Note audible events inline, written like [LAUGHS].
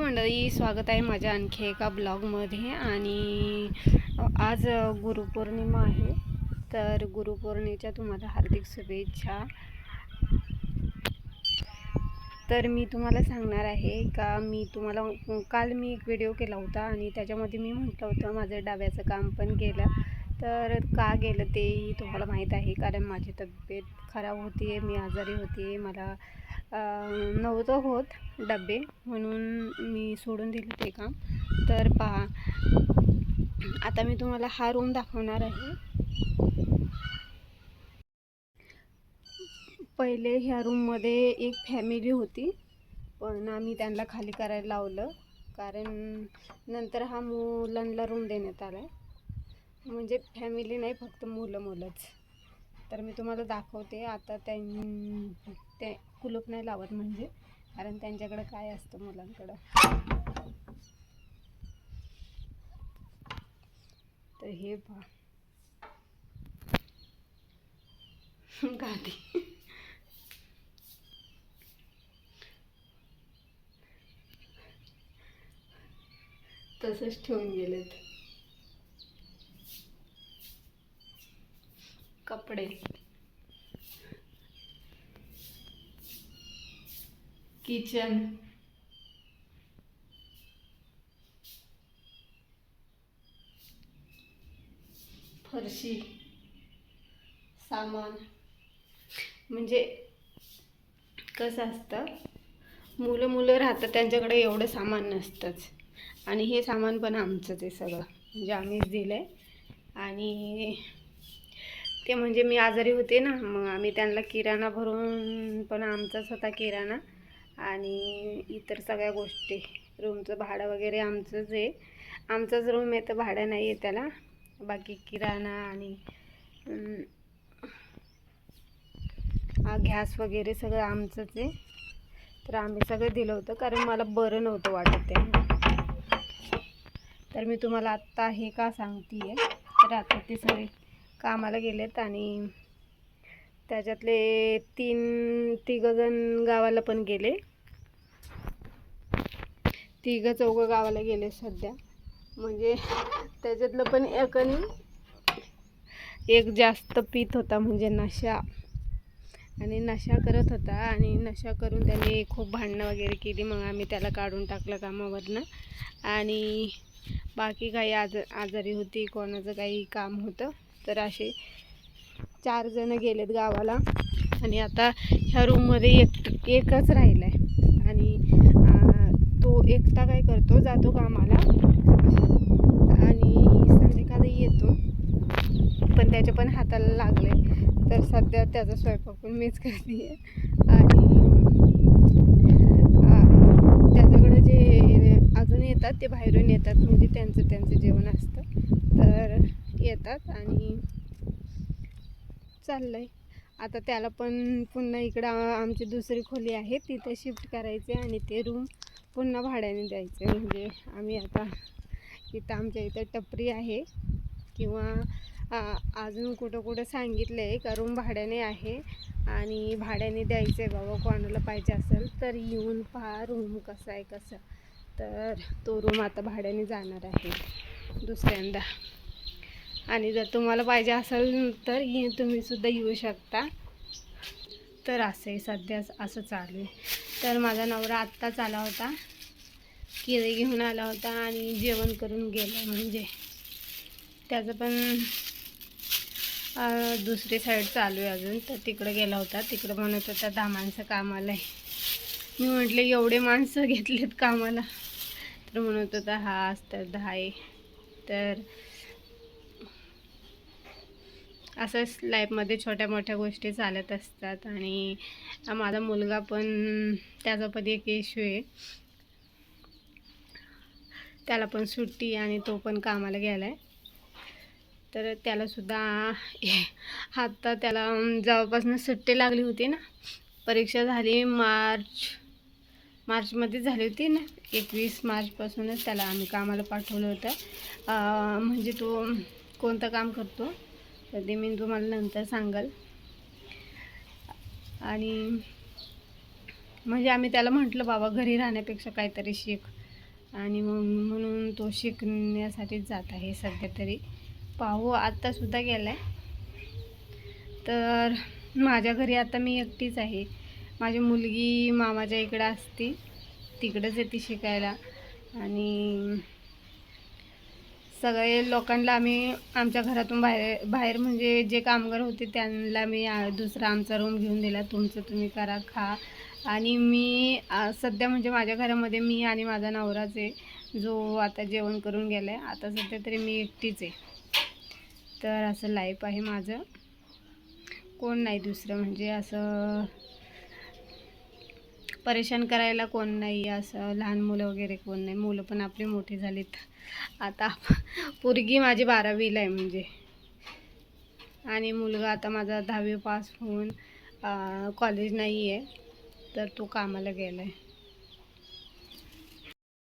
मंडळी स्वागत आहे माझ्या आणखी एका ब्लॉगमध्ये आणि आज गुरुपौर्णिमा आहे. तर गुरुपौर्णिमेच्या तुम्हाला हार्दिक शुभेच्छा. तर मी तुम्हाला सांगणार आहे का मी तुम्हाला काल मी एक व्हिडिओ केला होता आणि त्याच्यामध्ये मी म्हटलं होतं माझं डाव्याचं काम पण केलं. तर का गेलं तेही तुम्हाला माहीत आहे कारण माझी तब्येत खराब होती आहे मी आजारी होती मला नव्हतं होत डबे म्हणून मी सोडून दिलं ते काम. तर पहा आता मी तुम्हाला हा रूम दाखवणार आहे. पहिले ह्या रूममध्ये एक फॅमिली होती पण आम्ही त्यांना खाली करायला लावलं कारण नंतर हा मुलांना रूम देण्यात आला आहे म्हणजे फॅमिली नाही फक्त मुलं मुलंच तर मी तुम्हाला दाखवते आता त्यां ते कुलूप नाही लावत म्हणजे कारण त्यांच्याकडं काय असतं मुलांकडं. तर हे पहा. गादी. तसंच ठेवून गेलेत. कपडे. किचन फरशी. सामान. म्हणजे कसं असतं? मुलं मुलं राहतात त्यांच्याकडे एवढं सामान नसतंच. आणि हे सामान पण आमचंच आहे सगळं. म्हणजे आम्हीच दिलं आहे आणि ते म्हणजे मी आजारी होते ना मग आम्ही त्यांना किराणा भरून पण आमचाच होता किराणा आणि इतर सगळ्या गोष्टी. रूमचं भाडं वगैरे आमचंच आहे. आमचाच रूम आहे तर भाडं नाही आहे त्याला. बाकी किराणा आणि गॅस वगैरे सगळं आमचंच आहे. तर आम्ही सगळं दिलं होतं कारण मला बरं नव्हतं वाटत ते तर मी तुम्हाला आत्ता हे का सांगते आहे तर आता ते सगळे कामाला गेलेत आणि त्याच्यातले तीन तिघंजण गावाला पण गेले. तिघं चौघं गावाला गेले सध्या. म्हणजे त्याच्यातलं पण एकनी एक जास्त पीत होता म्हणजे नशा. आणि नशा करत होता आणि नशा करून त्याने खूप भांडणं वगैरे केली. मग आम्ही त्याला काढून टाकलं कामावरनं. आणि बाकी काही आज आजारी होती कोणाचं काही काम होतं. तर असे चार जण गेलेत गावाला. आणि आता ह्या रूममध्ये एक एकच राहिला आहे आणि तो एकटा काय करतो जातो कामाला. आणि संध्याकाळी येतो. पण त्याच्या पण हाताला लागले तर सध्या त्याचा स्वयंपाक पण मीच करते आणि अं, त्याच्याकडे जे अजून येतात ते बाहेरून येतात म्हणजे त्यांचं त्यांचं जेवण असतं तर येतात आणि चाललं आहे आता त्याला पण पुन्हा इकडं आमची दुसरी खोली आहे तिथे शिफ्ट करायचे आणि ते रूम पुन्हा भाड्याने द्यायचे. म्हणजे आम्ही आता इथं आमच्या इथं टपरी आहे किंवा अजून कुठं कुठं सांगितलं आहे का रूम भाड्याने आहे आणि भाड्याने द्यायचं आहे बाबा कोणाला पाहिजे असेल तर येऊन पहा रूम कसा आहे कसं. तर तो रूम आता भाड्याने जाणार आहे दुसऱ्यांदा. आणि जर तुम्हाला पाहिजे असेल तर तुम्हीसुद्धा तुम्ही सुद्धा येऊ शकता. तर असं आहे सध्या असं चालू आहे. तर माझा नवरा आत्ताच आला होता. किरे घेऊन आला होता आणि जेवण करून गेलं म्हणजे. त्याचं पण दुसरी साईड चालू आहे अजून. तर तिकडं गेला होता. तिकडं म्हणत होता दहा माणसं कामाला आहे मी म्हटले एवढे माणसं घेतलेत कामाला. तर म्हणत होता हा असतात दहा आहे. तर असंच लाईफमध्ये छोट्या मोठ्या गोष्टी चालत असतात. आणि माझा मुलगा पण त्याचा पण एक इश्यू आहे. त्याला पण सुट्टी आणि तो पण कामाला गेला आहे तर त्यालासुद्धा आत्ता त्याला [LAUGHS] जवळपासून सुट्टी लागली होती ना परीक्षा झाली मार्च मार्चमध्ये झाली होती ना एकवीस मार्चपासूनच त्याला आम्ही कामाला पाठवलं होतं. म्हणजे तो कोणतं काम करतो? तर ते मी तुम्हाला नंतर सांगाल. आणि म्हणजे आम्ही त्याला म्हटलं बाबा घरी राहण्यापेक्षा काहीतरी शिक. आणि मग म्हणून तो शिकण्यासाठीच जात आहे सध्या तरी. पाहू आत्तासुद्धा गेला आहे तर माझ्या घरी आता मी एकटीच आहे. माझी मुलगी मामाच्या इकडं असती. तिकडंच येते शिकायला. आणि सगळे लोकांना आम्ही आमच्या घरातून बाहेर बाहेर म्हणजे जे कामगार होते त्यांना मी दुसरा आमचा रूम घेऊन दिला. तुमचं तुम्ही करा खा. आणि मी सध्या म्हणजे माझ्या घरामध्ये मी आणि माझा नवराच आहे जो आता जेवण करून गेला आहे आता सध्या तरी मी एकटीच आहे. तर असं लाईफ आहे माझं. कोण नाही दुसरं म्हणजे असं परेशान करायला कोण नाही असं लहान मुलं वगैरे कोण नाही. मुलं पण आपली मोठी झालीत. आता पोरगी माझी बारावीला आहे म्हणजे. आणि मुलगा आता माझा दहावी पास होऊन कॉलेज नाही आहे तर तो कामाला गेला आहे